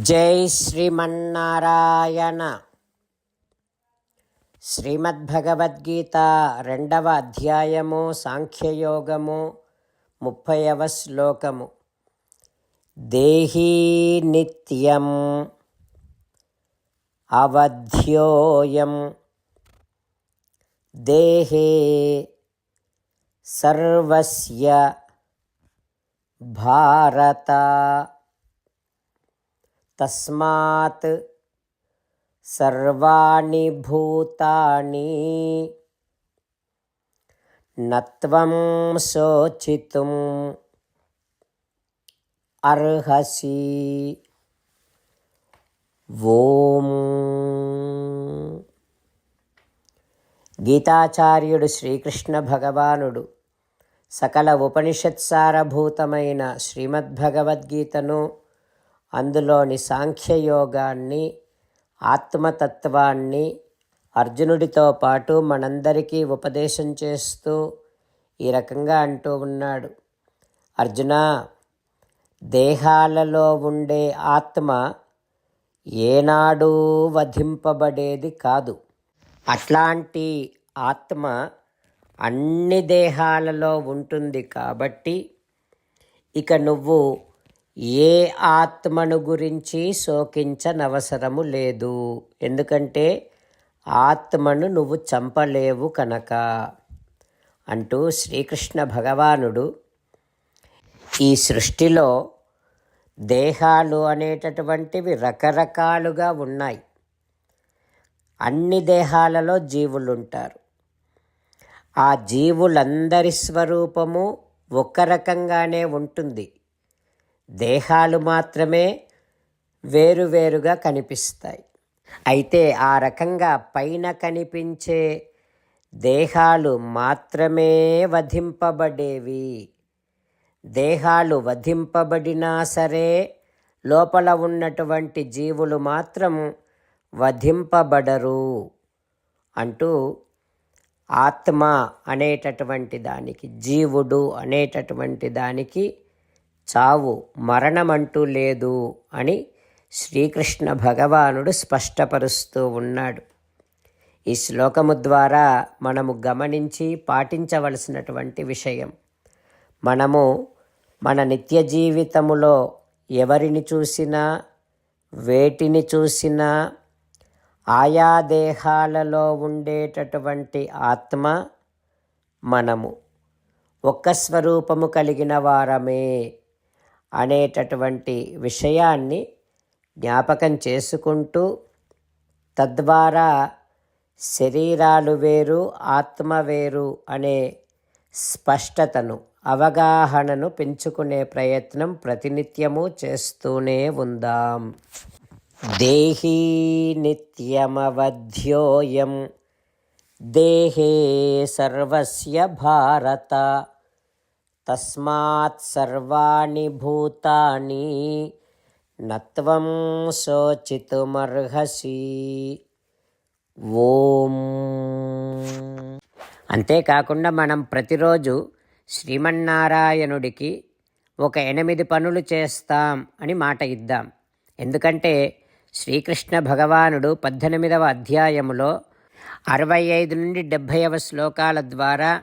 జై శ్రీమన్నారాయణ. శ్రీమద్భగవద్గీత రెండవ అధ్యాయము సాంఖ్యయోగము ముప్పైవ శ్లోకము. దేహీ నిత్యం అవధ్యోయం. దేహే సర్వస్య భారత. తస్మాత్ సర్వాణి భూతాని నత్వం శోచితుం అర్హసి. ఓం. గీతాచార్యుడు శ్రీకృష్ణ భగవానుడు సకల ఉపనిషత్సారభూతమైన శ్రీమద్భగవద్గీతను అందులోని సాంఖ్యయోగాన్ని ఆత్మతత్వాన్ని అర్జునుడితో పాటు మనందరికీ ఉపదేశం చేస్తూ ఈ రకంగా అంటూ ఉన్నాడు. అర్జున దేహాలలో ఉండే ఆత్మ ఏనాడూ వధింపబడేది కాదు. అట్లాంటి ఆత్మ అన్ని దేహాలలో ఉంటుంది కాబట్టి ఇక నువ్వు ఏ ఆత్మను గురించి శోకించనవసరము లేదు. ఎందుకంటే ఆత్మను నువ్వు చంపలేవు కనుక. అంటూ శ్రీకృష్ణ భగవానుడు ఈ సృష్టిలో దేహాలు అనేటటువంటివి రకరకాలుగా ఉన్నాయి. అన్ని దేహాలలో జీవులుంటారు. ఆ జీవులందరి స్వరూపము ఒక రకంగానే ఉంటుంది. దేహాలు మాత్రమే వేరువేరుగా కనిపిస్తాయి. అయితే ఆ రకంగా పైన కనిపించే దేహాలు మాత్రమే వధింపబడేవి. దేహాలు వధింపబడినా సరే లోపల ఉన్నటువంటి జీవులు మాత్రం వధింపబడరు అంటూ ఆత్మ అనేటటువంటి దానికి జీవుడు అనేటటువంటి దానికి చావు మరణమంటూ లేదు అని శ్రీకృష్ణ భగవానుడు స్పష్టపరుస్తూ ఉన్నాడు. ఈ శ్లోకము ద్వారా మనము గమనించి పాటించవలసినటువంటి విషయం. మనము మన నిత్య జీవితములో ఎవరిని చూసినా వేటిని చూసినా ఆయా దేహాలలో ఉండేటటువంటి ఆత్మ మనము. ఒక్క స్వరూపము కలిగిన వారమే అనేటటువంటి విషయాన్ని జ్ఞాపకం చేసుకుంటూ తద్వారా శరీరాలు వేరు ఆత్మ వేరు అనే స్పష్టతను అవగాహనను పెంచుకునే ప్రయత్నం ప్రతినిత్యము చేస్తూనే ఉందాం. దేహీ నిత్యమవధ్యోయం దేహే సర్వస్య భారత. తస్మాత్ సర్వాణి భూతాని నత్వం శోచితుమర్హసి. ఓం. అంతేకాకుండా మనం ప్రతిరోజు శ్రీమన్నారాయణుడికి ఒక ఎనిమిది పనులు చేస్తాం అని మాట ఇద్దాం. ఎందుకంటే శ్రీకృష్ణ భగవానుడు పద్దెనిమిదవ అధ్యాయములో అరవై ఐదు నుండి డెబ్భైవ శ్లోకాల ద్వారా